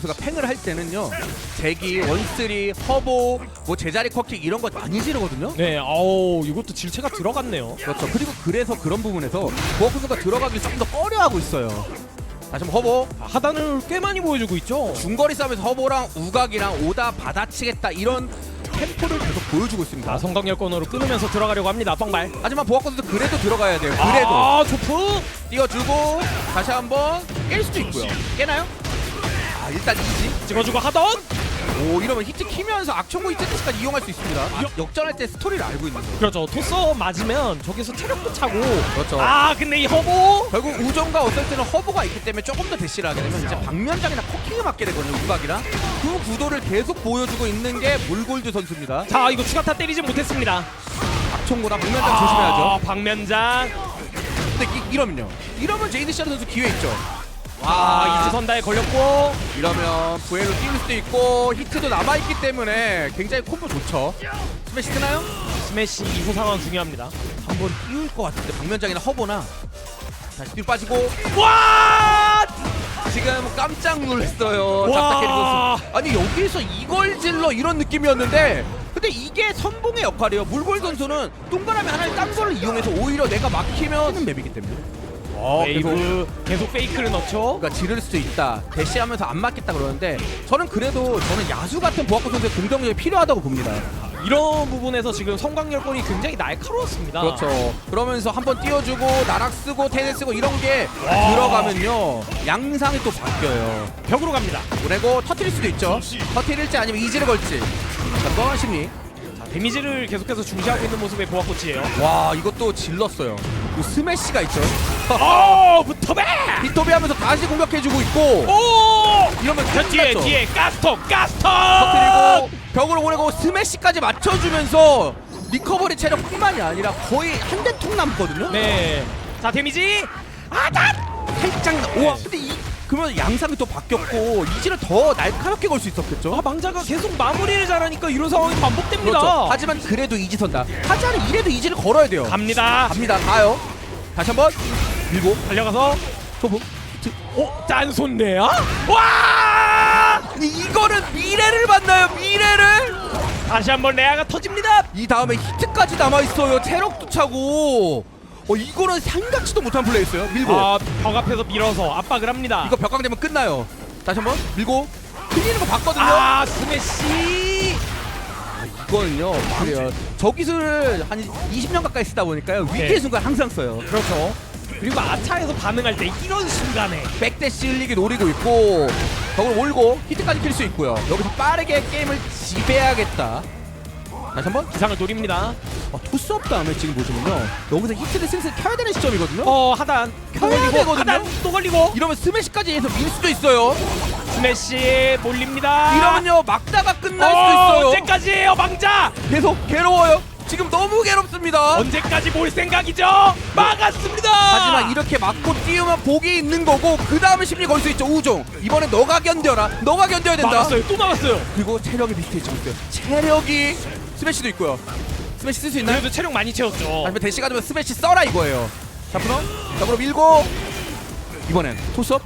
선수가 팽을 할 때는요 제기, 원쓰리, 허보, 뭐 제자리 컷킥 이런 거 많이 지르거든요. 네, 어우 이것도 질체가 들어갔네요. 그렇죠. 그리고 그래서 그런 부분에서 보아크 선수가 들어가기 조금 더 꺼려하고 있어요. 다시 한번 허보 아, 하단을 꽤 많이 보여주고 있죠. 중거리 싸움에서 허보랑 우각이랑 오다 받아치겠다 이런 템포를 계속 보여주고 있습니다. 자, 성광열권으로 끊으면서 들어가려고 합니다. 뻥발. 하지만 보아크 선수 그래도 들어가야 돼요. 그래도 아, 조프. 띄워주고 다시 한번 깰 수도 있고요. 깨나요? 아 일단 이지. 찍어주고 하던. 오 이러면 히트 키면서 악천고 히트 테스까지 이용할 수 있습니다. 아, 역전할 때 스토리를 알고 있는 거예요. 그렇죠. 토서 맞으면 저기서 체력도 차고. 그렇죠. 아, 근데 이 허보. 결국 우정과 어떨 때는 허브가 있기 때문에 조금 더 대시를 하게 되면 이제 방면장이나 코킹을 맞게 되거든요. 우각이랑 그 구도를 계속 보여주고 있는 게 몰골드 선수입니다. 자, 이거 추가타 때리지 못했습니다. 악천고나 방면장 조심해야죠. 아, 박면장. 근데 이, 이러면요. 이러면 제이드 샤르 선수 기회 있죠. 아, 이즈 선다에 걸렸고. 이러면 부엘로 띄울 수도 있고 히트도 남아있기 때문에 굉장히 콤보 좋죠. 스매시 뜨나요? 스매시 이후 상황 중요합니다. 한번 띄울 것 같은데 방면장이나 허보나 다시 뒤로 빠지고 와! 지금 깜짝 놀랐어요. 와. 선수. 아니 여기서 이걸 질러 이런 느낌이었는데 근데 이게 선봉의 역할이에요. 물골 선수는 동그라미 하나의 딴 거를 이용해서 오히려 내가 막히면 하는 맵이기 때문에. 어, 계속 웨이브 계속 페이크를 넣죠. 그러니까 지를 수도 있다. 대시하면서 안 맞겠다 그러는데 저는 그래도 저는 야수 같은 보아코 선수의 공격력이 필요하다고 봅니다. 이런 부분에서 지금 성광열권이 굉장히 날카로웠습니다. 그렇죠. 그러면서 한 번 띄워주고 나락 쓰고 테네 쓰고 이런 게 와. 들어가면요 양상이 또 바뀌어요. 벽으로 갑니다. 보내고 터트릴 수도 있죠. 터트릴지 아니면 이지를 걸지. 잠깐 심리. 자, 데미지를 계속해서 중시하고 있는 모습의 보아코치예요. 와 이것도 질렀어요. 그 스매시가 있죠. 오, 부터배! 히토비 하면서 다시 공격해주고 있고 오! 이러면 저 뒤에 끝났죠. 뒤에 가스통 가스통! 터트리고 벽으로 보내고 스매시까지 맞춰주면서 리커버리 체력뿐만이 아니라 거의 한 대 통 남거든요. 네. 자 데미지 아다! 살짝 나- 우와 근데 이 그러면 양상이 또 바뀌었고 이지를 더 날카롭게 걸 수 있었겠죠. 아 망자가 계속 마무리를 잘하니까 이런 상황이 반복됩니다. 그렇죠. 하지만 그래도 이지 선다. 하자는 이래도 이지를 걸어야 돼요. 갑니다. 갑니다. 가요. 다시 한번 밀고 달려가서 초보. 오 짠손네야? 와! 이거는 미래를 만나요. 미래를. 다시 한번 레아가 터집니다. 이 다음에 히트까지 남아 있어요. 체력도 차고. 어 이거는 생각지도 못한 플레이였어요. 밀고 아 벽 앞에서 밀어서 압박을 합니다. 이거 벽강 되면 끝나요. 다시 한번 밀고 틀리는 거 봤거든요. 아 스매시 이거는요. 그래요. 저 기술을 한 20년 가까이 쓰다 보니까요. 위기의 네. 순간 항상 써요. 그렇죠. 그리고 아차에서 반응할 때 이런 순간에 백대시 흘리기 노리고 있고 벽을 올고 히트까지 킬 수 있고요. 여기서 빠르게 게임을 지배하겠다. 다시 한번 기상을 노립니다. 아, 토스업 다음에 지금 보시면요. 여기서 히트를 슬슬 켜야 되는 시점이거든요. 어 하단 또 켜야 걸리고 되거든요. 하단 또 걸리고 이러면 스매시까지 해서 밀 수도 있어요. 스매시 몰립니다. 이러면요 막다가 끝날 어, 수도 있어요. 언제까지예요 망자? 계속 괴로워요. 지금 너무 괴롭습니다. 언제까지 몰 생각이죠? 막았습니다. 하지만 이렇게 맞고 띄우면 복이 있는 거고 그 다음에 심리 걸 수 있죠 우종 이번에 너가 견뎌라 너가 견뎌야 된다 막았어요. 또 막았어요. 그리고 체력이 비슷해지고 있어요 체력이 스매시도 있고요 스매시 쓸 수 있나요? 그래도 체력 많이 채웠죠. 아니면 대시가 되면 스매시 써라 이거예요 자프너 잡으로 밀고 이번엔 토스업?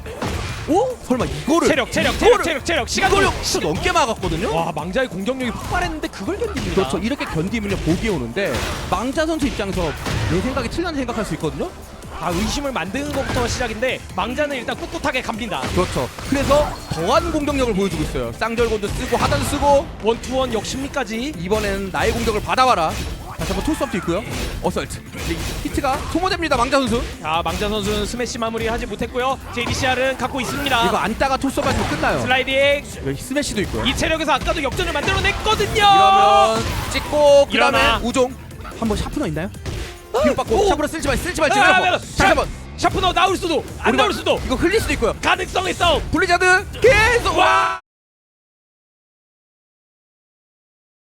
오? 설마 이거를 체력 체력 체력 이거를 체력 체력. 시간 이걸. 진짜 넘게 막았거든요? 와 망자의 공격력이 폭발했는데 그걸 견딥니다. 그렇죠. 이렇게 견디면요 복이 오는데 망자 선수 입장에서 내 생각이 틀렸는 생각할 수 있거든요? 아 의심을 만드는 것부터 시작인데 망자는 일단 꿋꿋하게 갑니다. 그렇죠. 그래서 더한 공격력을 보여주고 있어요. 쌍절곤도 쓰고 하단 쓰고. 원투원 역십리까지? 이번엔 나의 공격을 받아와라 다시 한번 톨스업도 있고요 어설트 히트가 소모됩니다 망자 선수 자 망자 선수는 스매시 마무리 하지 못했고요. JDCR은 갖고 있습니다. 이거 안다가 톨스업 하시면 끝나요 슬라이딩 여기 스매시도 있고요 이 체력에서 아까도 역전을 만들어냈거든요. 이러면 찍고 그 일어나. 다음에 우종 한 번 샤프너 있나요? 뒤로 받고 오. 샤프너 쓸지 말 쓸지 말지 아, 아, 다시 한번 샤프너 나올 수도 안 우리가 나올 수도 이거 흘릴 수도 있고요 가능성의 싸움. 블리자드 계속 와!